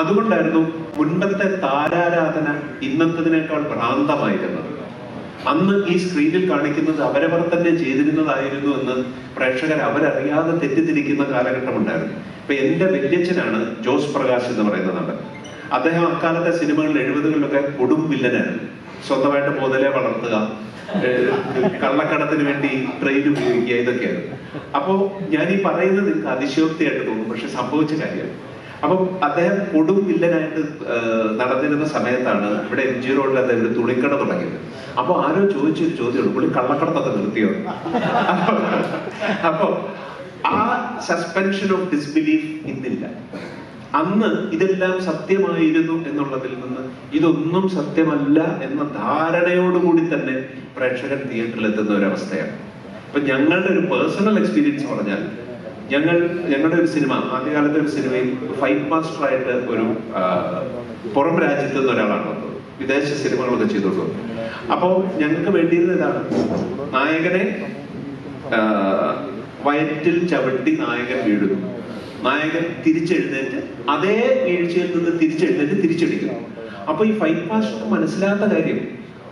അതുകൊണ്ടായിരുന്നു മുൻപത്തെ താരാരാധന ഇന്നത്തതിനേക്കാൾ ഭ്രാന്തമായിരുന്നത്. അന്ന് ഈ സ്ക്രീനിൽ കാണിക്കുന്നത് അവരവർ തന്നെ ചെയ്തിരുന്നതായിരുന്നു എന്ന് പ്രേക്ഷകർ അവരറിയാതെ തെറ്റിദ്ധരിക്കുന്ന കാലഘട്ടം ഉണ്ടായിരുന്നു ഇപ്പൊ എന്റെ വല്യച്ഛനാണ് ജോസ് പ്രകാശ് എന്ന് പറയുന്ന നടൻ. അദ്ദേഹം അക്കാലത്തെ സിനിമകളിൽ എഴുപതുകളിലൊക്കെ കൊടും വില്ലനായിരുന്നു. സ്വന്തമായിട്ട് മുതലേ വളർത്തുക കള്ളക്കടത്തിന് വേണ്ടി ട്രെയിൻ ഉപയോഗിക്കുക ഇതൊക്കെയാണ് അപ്പോ ഞാൻ ഈ പറയുന്നത് അതിശയോക്തിയായിട്ട് തോന്നും പക്ഷെ സംഭവിച്ച കാര്യമാണ്. അപ്പം അദ്ദേഹം കൊടും വില്ലനായിട്ട് നടന്നിരുന്ന സമയത്താണ് ഇവിടെ എം ജി റോഡിൽ അദ്ദേഹം ഒരു തുണിക്കട തുടങ്ങിയത്. അപ്പൊ ആരോ ചോദിച്ചൊരു ചോദ്യമുണ്ട് പുള്ളി കള്ളക്കടത്തൊക്കെ നിർത്തിയോ? അപ്പൊ ആ സസ്പെൻഷൻ ഓഫ് ഡിസ്ബിലീഫ് ഇന്നില്ല. അന്ന് ഇതെല്ലാം സത്യമായിരുന്നു എന്നുള്ളതിൽ നിന്ന് ഇതൊന്നും സത്യമല്ല എന്ന ധാരണയോടുകൂടി തന്നെ പ്രേക്ഷകൻ തിയേറ്ററിൽ എത്തുന്ന ഒരു അവസ്ഥയാണ് ഇപ്പൊ ഞങ്ങളുടെ ഒരു പേഴ്സണൽ എക്സ്പീരിയൻസ് പറഞ്ഞാൽ ഞങ്ങൾ ഞങ്ങളുടെ ഒരു സിനിമ ആദ്യകാലത്തെ ഒരു സിനിമയിൽ ഫൈറ്റ് മാസ്റ്റർ ആയിട്ട് ഒരു പുറം രാജ്യത്ത് നിന്ന് ഒരാളാണ് വന്നത്. വിദേശ സിനിമകളൊക്കെ ചെയ്തോളൂ അപ്പോൾ അപ്പോ ഞങ്ങൾക്ക് വേണ്ടിയിരുന്ന ഇതാണ്. നായകനെ വയറ്റിൽ ചവിട്ടി നായകൻ വീഴുന്നു. നായകൻ തിരിച്ചെഴുന്നേറ്റ് അതേ വീഴ്ചയിൽ നിന്ന് തിരിച്ചെഴുന്നേറ്റ് തിരിച്ചടിക്കുന്നു. അപ്പൊ ഈ ഫൈറ്റ് മാസ്റ്റർ മനസ്സിലാത്ത കാര്യം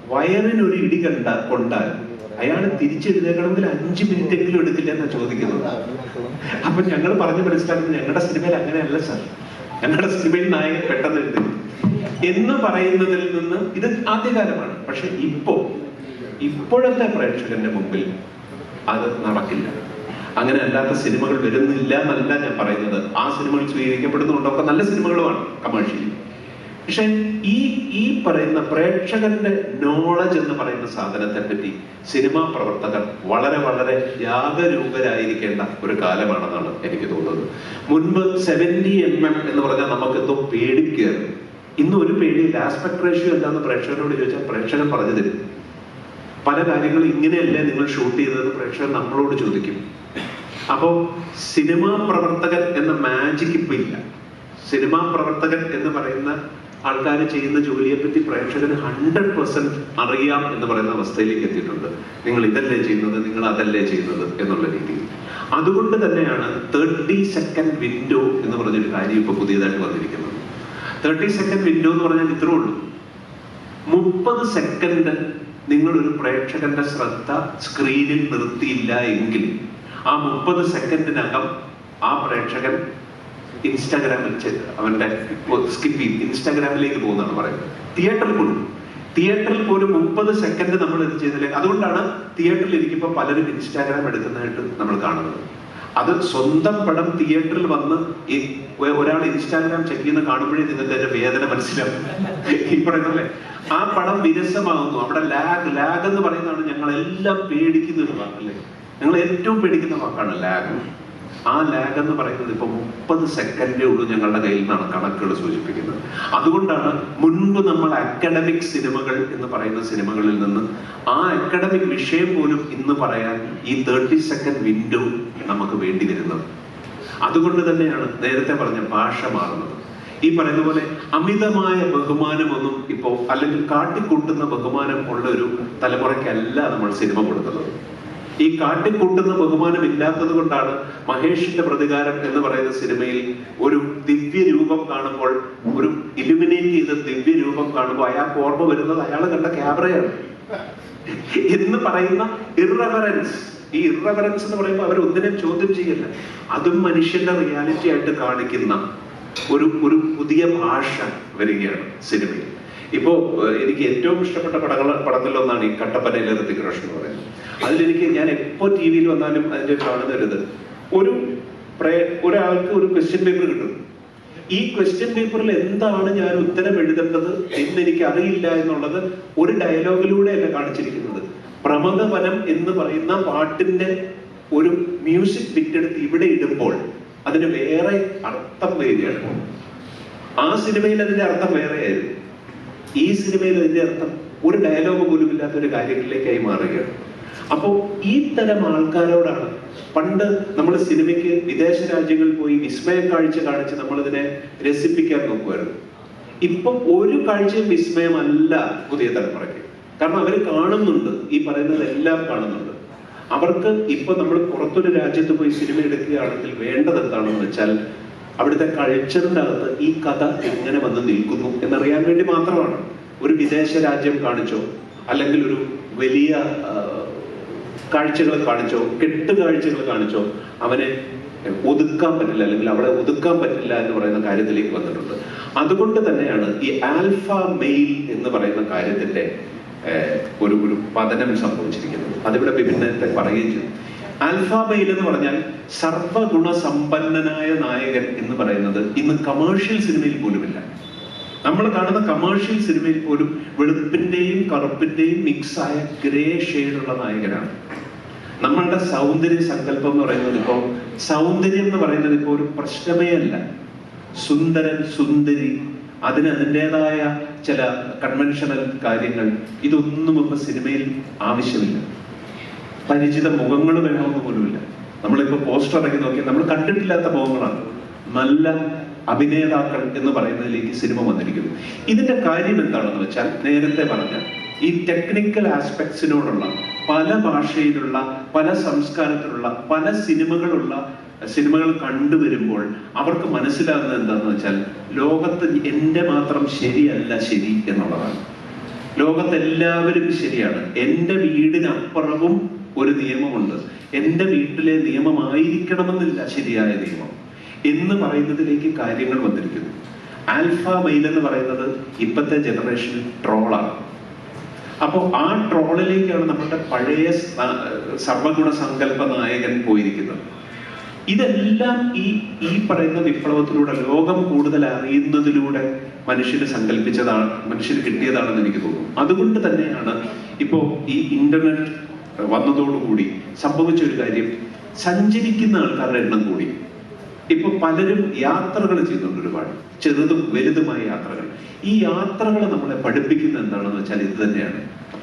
വയറിനൊരു ഇടി കണ്ട കൊണ്ടാൽ അയാൾ തിരിച്ചെഴുതേക്കണമെങ്കിൽ അഞ്ചു മിനിറ്റ് എങ്കിലും എടുക്കില്ല എന്നാ ചോദിക്കുന്നത്. അപ്പൊ ഞങ്ങൾ പറഞ്ഞു മനസ്സിലാക്കുന്നത് ഞങ്ങളുടെ സിനിമയിൽ അങ്ങനെയല്ല സാർ. ഞങ്ങളുടെ സിനിമയിൽ നായകൻ പെട്ടെന്ന് എഴുതി എന്ന് പറയുന്നതിൽ നിന്ന് ഇത് ആദ്യകാലമാണ്. പക്ഷെ ഇപ്പോ ഇപ്പോഴത്തെ പ്രേക്ഷകന്റെ മുമ്പിൽ അത് നടക്കില്ല. അങ്ങനെ അല്ലാത്ത സിനിമകൾ വരുന്നില്ല എന്നല്ല ഞാൻ പറയുന്നത്. ആ സിനിമകൾ സ്വീകരിക്കപ്പെടുന്നുണ്ടോ? നല്ല സിനിമകളുമാണ് കമേഴ്ഷ്യലി. പക്ഷെ ഈ ഈ പറയുന്ന പ്രേക്ഷകന്റെ നോളജ് എന്ന് പറയുന്ന സാധനത്തെ പറ്റി സിനിമാ പ്രവർത്തകർ വളരെ വളരെ ജാഗരൂകരായിരിക്കേണ്ട ഒരു കാലമാണെന്നാണ് എനിക്ക് തോന്നുന്നത്. മുൻപ് സെവന്റി എം എം എന്ന് പറഞ്ഞാൽ നമുക്ക് എന്തോ പേടിക്കുകയായിരുന്നു ഇന്ന് ഒരു പേടിയില്ല. ആസ്പെക്ട് റേഷ്യോ എന്താന്ന് പ്രേക്ഷകരോട് ചോദിച്ചാൽ പ്രേക്ഷകൻ പറഞ്ഞു തരും. പല കാര്യങ്ങളും ഇങ്ങനെയല്ലേ നിങ്ങൾ ഷൂട്ട് ചെയ്തതെന്ന് പ്രേക്ഷകർ നമ്മളോട് ചോദിക്കും. അപ്പോ സിനിമാ പ്രവർത്തകൻ എന്ന മാജിക് ഇപ്പൊ ഇല്ല. സിനിമാ പ്രവർത്തകൻ എന്ന് പറയുന്ന ആൾക്കാർ ചെയ്യുന്ന ജോലിയെ പറ്റി പ്രേക്ഷകന് ഹൺഡ്രഡ് പെർസെന്റ് അറിയാം എന്ന് പറയുന്ന അവസ്ഥയിലേക്ക് എത്തിയിട്ടുണ്ട്. നിങ്ങൾ ഇതല്ലേ ചെയ്യുന്നത്? നിങ്ങൾ അതല്ലേ ചെയ്യുന്നത്? എന്നുള്ള രീതിയിൽ. അതുകൊണ്ട് തന്നെയാണ് തേർട്ടി സെക്കൻഡ് വിൻഡോ എന്ന് പറഞ്ഞൊരു കാര്യം ഇപ്പൊ പുതിയതായിട്ട് വന്നിരിക്കുന്നത്. തേർട്ടി സെക്കൻഡ് വിൻഡോ എന്ന് പറഞ്ഞാൽ ഇത്രേ ഉള്ളൂ. മുപ്പത് സെക്കൻഡ് നിങ്ങൾ ഒരു പ്രേക്ഷകന്റെ ശ്രദ്ധ സ്ക്രീനിൽ നിർത്തിയില്ല എങ്കിൽ ആ മുപ്പത് സെക്കൻഡിനകം ആ പ്രേക്ഷകൻ ഇൻസ്റ്റാഗ്രാമിൽ അവന്റെ സ്കിപ്പ് ചെയ്യും ഇൻസ്റ്റാഗ്രാമിലേക്ക് പോകുന്നതാണ് പറയുന്നത്. തിയേറ്ററിൽ കൊടുക്കും തിയേറ്ററിൽ പോലും മുപ്പത് സെക്കൻഡ് നമ്മൾ ഇത് ചെയ്തില്ലേ? അതുകൊണ്ടാണ് തിയേറ്ററിൽ ഇരിക്കുമ്പോൾ പലരും ഇൻസ്റ്റാഗ്രാം എടുക്കുന്നതായിട്ട് നമ്മൾ കാണുന്നത്. അത് സ്വന്തം പടം തിയേറ്ററിൽ വന്ന് ഒരാൾ ഇൻസ്റ്റാഗ്രാം ചെക്ക് ചെയ്യുന്ന കാണുമ്പോഴേ നിങ്ങൾക്ക് അതിന്റെ വേദന മനസ്സിലാവും. ഈ പറയുന്നല്ലേ ആ പടം വിരസമാകുന്നു. അവിടെ ലാഗ് ലാഗ് എന്ന് പറയുന്നതാണ് ഞങ്ങൾ എല്ലാം പേടിക്കുന്ന ഒരു വാക്കല്ലേ ഞങ്ങൾ ഏറ്റവും പേടിക്കുന്ന വാക്കാണ് ലാഗ് ആ ലാഗ് എന്ന് പറയുന്നത് ഇപ്പൊ മുപ്പത് സെക്കൻഡേ ഉള്ളൂ ഞങ്ങളുടെ കയ്യിൽ നിന്നാണ് കണക്കുകൾ സൂചിപ്പിക്കുന്നത്. അതുകൊണ്ടാണ് മുൻപ് നമ്മൾ അക്കാഡമിക് സിനിമകൾ എന്ന് പറയുന്ന സിനിമകളിൽ നിന്ന് ആ അക്കാഡമിക് വിഷയം പോലും ഇന്ന് പറയാൻ ഈ തേർട്ടി സെക്കൻഡ് വിൻഡോ നമുക്ക് വേണ്ടി വരുന്നത്. അതുകൊണ്ട് തന്നെയാണ് നേരത്തെ പറഞ്ഞ ഭാഷ മാറുന്നത്. ഈ പറയുന്ന പോലെ അമിതമായ ബഹുമാനമൊന്നും ഇപ്പോ അല്ലെങ്കിൽ കാട്ടിക്കൂട്ടുന്ന ബഹുമാനം ഉള്ള ഒരു തലമുറയ്ക്കല്ല നമ്മൾ സിനിമ കൊടുക്കുന്നത്. ഈ കാട്ടിക്കൂട്ടുന്ന ബഹുമാനം ഇല്ലാത്തത് കൊണ്ടാണ് മഹേഷിന്റെ പ്രതികാരം എന്ന് പറയുന്ന സിനിമയിൽ ഒരു ദിവ്യ രൂപം കാണുമ്പോൾ ഒരു ഇലുമിനേറ്റ് ചെയ്ത ദിവ്യ രൂപം കാണുമ്പോൾ അയാൾക്ക് ഓർമ്മ വരുന്നത് അയാൾ കണ്ട ക്യാമറയാണ്. എന്ന് പറയുന്ന ഇറവറൻസ് ഈ ഇറവറൻസ് എന്ന് പറയുമ്പോൾ അവർ ഒന്നിനെ ചോദ്യം ചെയ്യല്ല. അതും മനുഷ്യന്റെ റിയാലിറ്റി ആയിട്ട് കാണിക്കുന്ന ഒരു ഒരു പുതിയ ഭാഷ വരികയാണ് സിനിമയിൽ. ഇപ്പോ ഏഹ്, എനിക്ക് ഏറ്റവും ഇഷ്ടപ്പെട്ട പടങ്ങൾ പടങ്ങളിലൊന്നാണ് ഈ കട്ടപ്പനയിലെ ഋതിക് റോഷൻ എന്ന് പറയുന്നത്. അതിലെനിക്ക് ഞാൻ എപ്പോ ടി വിയിൽ വന്നാലും അതിന്റെ കാണുന്ന ഒരു ഇത് ഒരു പ്രേ- ഒരാൾക്ക് ഒരു ക്വസ്റ്റ്യൻ പേപ്പർ കിട്ടും. ഈ ക്വസ്റ്റ്യൻ പേപ്പറിൽ എന്താണ് ഞാൻ ഉത്തരം എഴുതേണ്ടത് എന്ന് എനിക്ക് അറിയില്ല എന്നുള്ളത് ഒരു ഡയലോഗിലൂടെ അല്ല കാണിച്ചിരിക്കുന്നത്. പ്രമദവനം എന്ന് പറയുന്ന പാട്ടിന്റെ ഒരു മ്യൂസിക് ബിറ്റെടുത്ത് ഇവിടെ ഇടുമ്പോൾ അതിന് വേറെ അർത്ഥം വരികയാണ്. ആ സിനിമയിൽ അതിന്റെ അർത്ഥം വേറെയായിരുന്നു. ഈ സിനിമയിൽ അതിന്റെ അർത്ഥം ഒരു ഡയലോഗ് പോലും ഇല്ലാത്ത ഒരു കാര്യങ്ങളിലേക്കായി മാറുകയാണ്. അപ്പോൾ ഈ തരം ആൾക്കാരോടാണ് പണ്ട് നമ്മൾ സിനിമയ്ക്ക് വിദേശ രാജ്യങ്ങളിൽ പോയി വിസ്മയ കാഴ്ച കാണിച്ച് നമ്മൾ ഇതിനെ രസിപ്പിക്കാൻ നോക്കുമായിരുന്നു. ഇപ്പൊ ഒരു കാഴ്ചയും വിസ്മയമല്ല പുതിയ തലമുറയ്ക്ക്. കാരണം അവർ കാണുന്നുണ്ട് ഈ പറയുന്നതെല്ലാം കാണുന്നുണ്ട്. അവർക്ക് ഇപ്പൊ നമ്മൾ പുറത്തൊരു രാജ്യത്ത് പോയി സിനിമ എടുക്കുകയാണെങ്കിൽ വേണ്ടത് എന്താണെന്ന് വെച്ചാൽ അവിടുത്തെ കൾച്ചറിന്റെ അകത്ത് ഈ കഥ എങ്ങനെ വന്ന് നിൽക്കുന്നു എന്നറിയാൻ വേണ്ടി മാത്രമാണ് ഒരു വിദേശ രാജ്യം കാണിച്ചോ അല്ലെങ്കിൽ ഒരു വലിയ കാഴ്ചകൾ കാണിച്ചോ കെട്ട് കാഴ്ചകൾ കാണിച്ചോ അവനെ ഒതുക്കാൻ പറ്റില്ല അല്ലെങ്കിൽ അവളെ ഒതുക്കാൻ പറ്റില്ല എന്ന് പറയുന്ന കാര്യത്തിലേക്ക് വന്നിട്ടുണ്ട്. അതുകൊണ്ട് തന്നെയാണ് ഈ ആൽഫ മെയിൽ എന്ന് പറയുന്ന കാര്യത്തിന്റെ ഒരു ഒരു പതനം സംഭവിച്ചിരിക്കുന്നത്. അതിവിടെ വിഭിന്നത്തെ പറയുകയും ചെയ്തു. ആൽഫ എന്ന് പറഞ്ഞാൽ സർവഗുണ സമ്പന്നനായ നായകൻ എന്ന് പറയുന്നത് ഇന്ന് കമേഴ്ഷ്യൽ സിനിമയിൽ പോലുമില്ല. നമ്മൾ കാണുന്ന കമേഴ്ഷ്യൽ സിനിമയിൽ പോലും വെളുപ്പിന്റെയും കറുപ്പിന്റെയും മിക്സ് ആയ ഗ്രേ ഷെയ്ഡുള്ള നായകനാണ്. നമ്മളുടെ സൗന്ദര്യ സങ്കല്പം എന്ന് പറയുന്നത് ഇപ്പോൾ സൗന്ദര്യം എന്ന് പറയുന്നത് ഇപ്പോൾ ഒരു പ്രശ്നമേ അല്ല. സുന്ദരൻ സുന്ദരി അതിന് അതിന്റെതായ ചില കൺവെൻഷണൽ കാര്യങ്ങൾ ഇതൊന്നും ഇപ്പൊ സിനിമയിൽ ആവശ്യമില്ല. പരിചിത മുഖങ്ങൾ വേണമെന്ന് പോലുമില്ല. നമ്മളിപ്പോ പോസ്റ്റർ ഇറങ്ങി നോക്കി നമ്മൾ കണ്ടിട്ടില്ലാത്ത മുഖങ്ങളാണ്. നല്ല അഭിനേതാക്കൾ എന്ന് പറയുന്നതിലേക്ക് സിനിമ വന്നിരിക്കുന്നു. ഇതിന്റെ കാര്യം എന്താണെന്ന് വെച്ചാൽ നേരത്തെ പറഞ്ഞ ഈ ടെക്നിക്കൽ ആസ്പെക്ട്സിനോടുള്ള പല ഭാഷയിലുള്ള പല സംസ്കാരത്തിലുള്ള പല സിനിമകളുള്ള സിനിമകൾ കണ്ടുവരുമ്പോൾ അവർക്ക് മനസ്സിലാകുന്നത് എന്താണെന്ന് വെച്ചാൽ ലോകത്ത് എന്റെ മാത്രം ശരിയല്ല ശരി എന്നുള്ളതാണ്. ലോകത്തെല്ലാവരും ശരിയാണ്. എന്റെ വീടിനപ്പുറവും ഒരു നിയമമുണ്ട്. എന്റെ വീട്ടിലെ നിയമമായിരിക്കണമെന്നില്ല ശരിയായ നിയമം. എന്ന് പറയുന്നതിലേക്ക് കാര്യങ്ങൾ വന്നിരിക്കുന്നു. ആൽഫ മെയിൽ എന്ന് പറയുന്നത് ഇപ്പോഴത്തെ ജനറേഷൻ ട്രോളാണ്. അപ്പോൾ ആ ട്രോളിലേക്കാണ് നമ്മുടെ പഴയ സർവഗുണ സങ്കല്പ നായകൻ പോയിരിക്കുന്നത്. ഇതെല്ലാം ഈ ഈ പറയുന്ന വിപ്ലവത്തിലൂടെ ലോകം കൂടുതൽ അറിയുന്നതിലൂടെ മനുഷ്യന് സങ്കല്പിച്ചതാണ് മനുഷ്യന് കിട്ടിയതാണെന്ന് എനിക്ക് തോന്നുന്നു. അതുകൊണ്ട് തന്നെയാണ് ഇപ്പോ ഈ ഇന്റർനെറ്റ് വന്നതോടുകൂടി സംഭവിച്ച ഒരു കാര്യം സഞ്ചരിക്കുന്ന ആൾക്കാരുടെ എണ്ണം കൂടി. ഇപ്പൊ പലരും യാത്രകൾ ചെയ്യുന്നുണ്ട് ഒരുപാട്. ചെറുതും വലുതുമായ യാത്രകൾ. ഈ യാത്രകൾ നമ്മളെ പഠിപ്പിക്കുന്ന എന്താണെന്ന് വെച്ചാൽ ഇത് തന്നെയാണ്.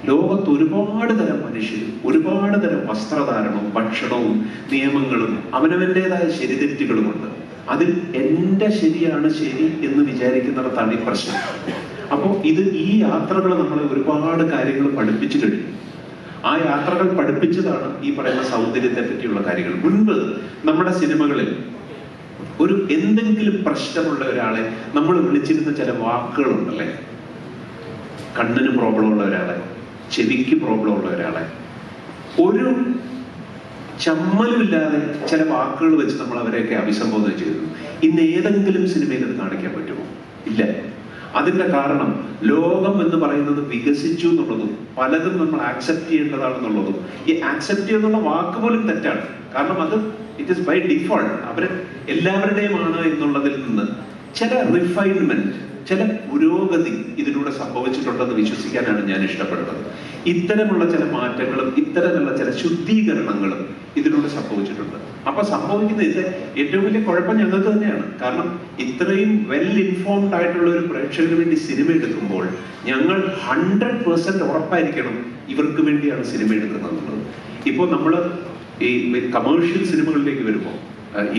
ലോകത്ത് ഒരുപാട് തരം മനുഷ്യരും ഒരുപാട് തരം വസ്ത്രധാരണവും ഭക്ഷണവും നിയമങ്ങളും അവനവന്റെതായ ശരിതെറ്റുകളുമുണ്ട് അതിൽ എന്റെ ശരിയാണ് ശരി എന്ന് വിചാരിക്കുന്നിടത്താണ് ഈ പ്രശ്നം. അപ്പോൾ ഇത് ഈ യാത്രകൾ നമ്മളെ ഒരുപാട് കാര്യങ്ങൾ പഠിപ്പിച്ചു കഴിഞ്ഞു. ആ യാത്രകൾ പഠിപ്പിച്ചതാണ് ഈ പറയുന്ന സൗന്ദര്യത്തെ പറ്റിയുള്ള കാര്യങ്ങൾ. മുൻപ് നമ്മുടെ സിനിമകളിൽ ഒരു എന്തെങ്കിലും പ്രശ്നമുള്ള ഒരാളെ നമ്മൾ വിളിച്ചിരുന്ന ചില വാക്കുകളുണ്ടല്ലേ? കണ്ണിന് പ്രോബ്ലം ഉള്ള ഒരാളെ ചെവിക്ക് പ്രോബ്ലം ഉള്ള ഒരാളെ. ഒരു ചമ്മലുമില്ലാതെ ചില വാക്കുകൾ വെച്ച് നമ്മൾ അവരെയൊക്കെ അഭിസംബോധന ചെയ്തു. ഇന്ന് ഏതെങ്കിലും സിനിമയിൽ അത് കാണിക്കാൻ പറ്റുമോ? ഇല്ല. അതിന്റെ കാരണം ലോകം എന്ന് പറയുന്നത് വികസിച്ചു എന്നുള്ളതും പലതും നമ്മൾ ആക്സെപ്റ്റ് ചെയ്യേണ്ടതാണെന്നുള്ളതും ഈ ആക്സെപ്റ്റ് ചെയ്യുന്ന വാക്ക് പോലും തെറ്റാണ്. കാരണം അത് ഇറ്റ് ഇസ് ബൈ ഡിഫോൾട്ട് അവരെ എല്ലാവരുടെയുമാണ് എന്നുള്ളതിൽ നിന്ന് ചില റിഫൈൻമെന്റ് ചില പുരോഗതി ഇതിലൂടെ സംഭവിച്ചിട്ടുണ്ടെന്ന് വിശ്വസിക്കാനാണ് ഞാൻ ഇഷ്ടപ്പെടുന്നത്. ഇത്തരമുള്ള ചില മാറ്റങ്ങളും ഇത്തരമുള്ള ചില ശുദ്ധീകരണങ്ങളും ഇതിലൂടെ സംഭവിച്ചിട്ടുണ്ട്. അപ്പൊ സംഭവിക്കുന്ന ഇത് ഏറ്റവും വലിയ കുഴപ്പം ഞങ്ങൾക്ക് തന്നെയാണ്. കാരണം ഇത്രയും വെൽ ഇൻഫോംഡ് ആയിട്ടുള്ള ഒരു പ്രേക്ഷകന് വേണ്ടി സിനിമ എടുക്കുമ്പോൾ ഞങ്ങൾ ഹൺഡ്രഡ് പെർസെന്റ് ഉറപ്പായിരിക്കണം ഇവർക്ക് വേണ്ടിയാണ് സിനിമ എടുക്കുന്നത് ഇപ്പോൾ നമ്മൾ ഈ കമേഴ്ഷ്യൽ സിനിമകളിലേക്ക് വരുമ്പോൾ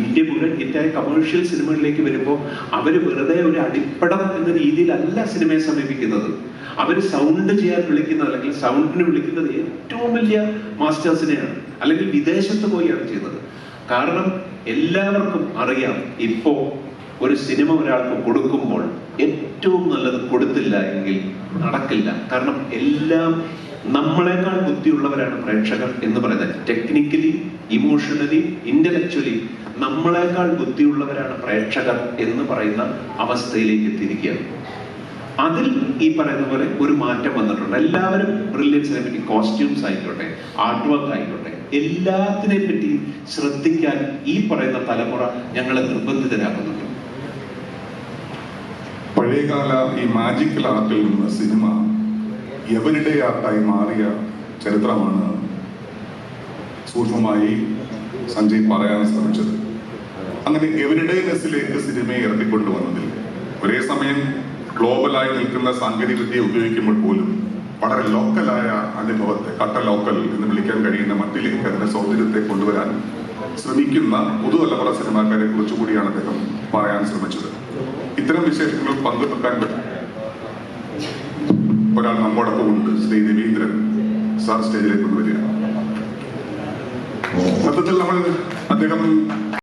ഇന്ത്യ മുഴുവൻ ഹിറ്റായ കമേഴ്ഷ്യൽ സിനിമകളിലേക്ക് വരുമ്പോൾ അവർ വെറുതെ ഒരു അടിപ്പടം എന്ന രീതിയിലല്ല സിനിമയെ സമീപിക്കുന്നത്. അവർ സൗണ്ട് ചെയ്യാൻ വിളിക്കുന്നത് അല്ലെങ്കിൽ സൗണ്ടിന് വിളിക്കുന്നത് ഏറ്റവും വലിയ മാസ്റ്റേഴ്സിനെയാണ് അല്ലെങ്കിൽ വിദേശത്ത് പോയാണ് ചെയ്യുന്നത്. കാരണം എല്ലാവർക്കും അറിയാം ഇപ്പോ ഒരു സിനിമ ഒരാൾക്ക് കൊടുക്കുമ്പോൾ ഏറ്റവും നല്ലത് കൊടുത്തില്ല എങ്കിൽ നടക്കില്ല. കാരണം എല്ലാം നമ്മളെക്കാൾ ബുദ്ധിയുള്ളവരാണ് പ്രേക്ഷകർ എന്ന് പറയുന്നത്. ടെക്നിക്കലി ഇമോഷണലി ഇന്റലക്ച്വലി നമ്മളെക്കാൾ ബുദ്ധിയുള്ളവരാണ് പ്രേക്ഷകർ എന്ന് പറയുന്ന അവസ്ഥയിലേക്ക് എത്തിയിരിക്കുകയാണ്. അതിൽ ഈ പറയുന്ന പോലെ ഒരു മാറ്റം വന്നിട്ടുണ്ട്. എല്ലാവരും ബ്രില്യൻസിനെ പറ്റി കോസ്റ്റ്യൂംസ് ആയിക്കോട്ടെ ആർട്ട് വർക്ക് ആയിക്കോട്ടെ എല്ലാത്തിനെ പറ്റി ശ്രദ്ധിക്കാൻ ഈ പറയുന്ന തലമുറ ഞങ്ങളെ നിർബന്ധിതരാകുന്നുണ്ട് പഴയകാല ഈ മാജിക്കൽ ആർട്ടിൽ നിന്ന് സിനിമ എവരിഡേ ആർട്ടായി മാറിയ ചരിത്രമാണ് സൂക്ഷ്മമായി സഞ്ജയ് പറയാൻ ശ്രമിച്ചത്. അങ്ങനെ എവരിഡേനെസ്സിലേക്ക് സിനിമയെ ഇറക്കിക്കൊണ്ടുവന്നതിൽ ഒരേ സമയം ഗ്ലോബലായി നിൽക്കുന്ന സാങ്കേതിക വിദ്യ ഉപയോഗിക്കുമ്പോൾ പോലും വളരെ ലോക്കലായ അനുഭവത്തെ കട്ട ലോക്കൽ എന്ന് വിളിക്കാൻ കഴിയുന്ന മട്ടിലേക്ക് അതിന്റെ സൗന്ദര്യത്തെ കൊണ്ടുവരാൻ ശ്രമിക്കുന്ന പുതുതലമുറ സിനിമാക്കാരെ കുറിച്ചുകൂടിയാണ് അദ്ദേഹം പറയാൻ ശ്രമിച്ചത്. ഇത്തരം വിശേഷങ്ങൾ പങ്കുവെക്കാൻ ഒരാൾ നമ്മോടൊപ്പം ഉണ്ട് ശ്രീ രവീന്ദ്രൻ. സാർ സ്റ്റേജിലേക്ക് കൊണ്ടുവരിക സത്യത്തിൽ നമ്മൾ അദ്ദേഹം